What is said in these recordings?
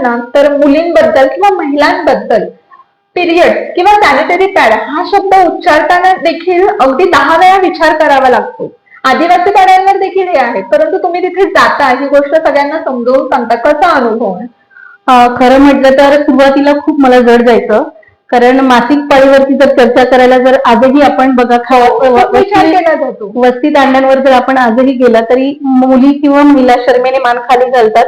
म्हणाल ना तर मुलींबद्दल किंवा महिलांबद्दल पिरियड किंवा सॅनिटरी पॅड हा शब्द उच्चारताना देखील अगदी दहा वेळा विचार करावा लागतो. आदिवासी पाड्यांवर देखील हे आहे परंतु तुम्ही तिथे जाता ही गोष्ट सगळ्यांना समजावून सांगता कसा अनुभव खरं म्हटलं तर सुरुवातीला खूप मला जड जायचं कारण मासिक पाळीवरती जर चर्चा करायला जर आजही आपण बघा विचार वस्ती- केला जातो. वस्ती तांड्यांवर जर आपण आजही गेला तरी मुली किंवा महिला शर्मेने मान खाली घालतात.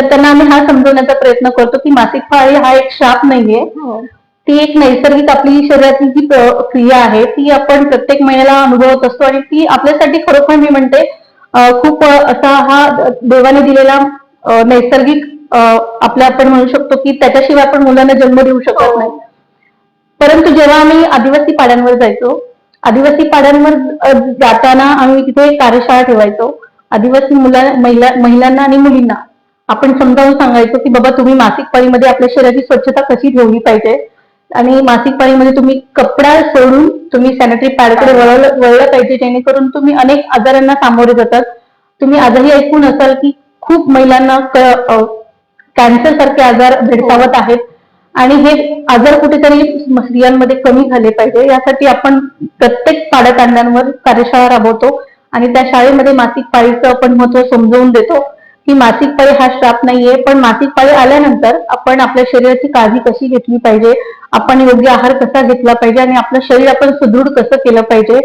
तर त्यांना आम्ही हा समजवण्याचा प्रयत्न करतो की मासिक पाळी हा एक शाप नाहीये. हो. ती एक नैसर्गिक आपली शरीरातली जी क्रिया आहे ती आपण प्रत्येक महिन्याला अनुभवत असतो आणि ती आपल्यासाठी खरोखर मी म्हणते खूप असा हा देवाने दिलेला नैसर्गिक आपल्या आपण म्हणू शकतो की त्याच्याशिवाय आपण मुलांना जन्म देऊ शकत नाही. परंतु जेव्हा आम्ही आदिवासी पाड्यांवर जायचो आदिवासी पाड्यांवर जाताना आम्ही तिथे कार्यशाळा ठेवायचो. आदिवासी मुला महिला महिलांना आणि मुलींना. आपण समजावून सांगायचं की बाबा तुम्ही मासिक पाळीमध्ये आपल्या शरीराची स्वच्छता कशी ठेवली पाहिजे? आणि मासिक पाळीमध्ये तुम्ही कपडा सोडून तुम्ही सॅनिटरी पॅडकडे वळलं वळलं पाहिजे जेणेकरून तुम्ही अनेक आजारांना सामोरे जातात. तुम्ही आजही ऐकून असाल की खूप महिलांना कॅन्सर सारखे आजार भेडसावत आहेत. आणि हे आजार कुठेतरी स्त्रियांमध्ये कमी झाले पाहिजे. यासाठी आपण प्रत्येक पाड्यातांड्यांवर कार्यशाळा राबवतो. आणि त्या शाळेमध्ये मासिक पाळीचं आपण महत्त्व समजवून देतो. की मासिक पाळी हा श्राप नाहीये पण मासिक पाळी आल्यानंतर आपण आपल्या शरीराची काळजी कशी घेतली पाहिजे? आपण योग्य आहार कसा घेतला पाहिजे? आणि आपलं शरीर आपण सुदृढ कसं केलं पाहिजे?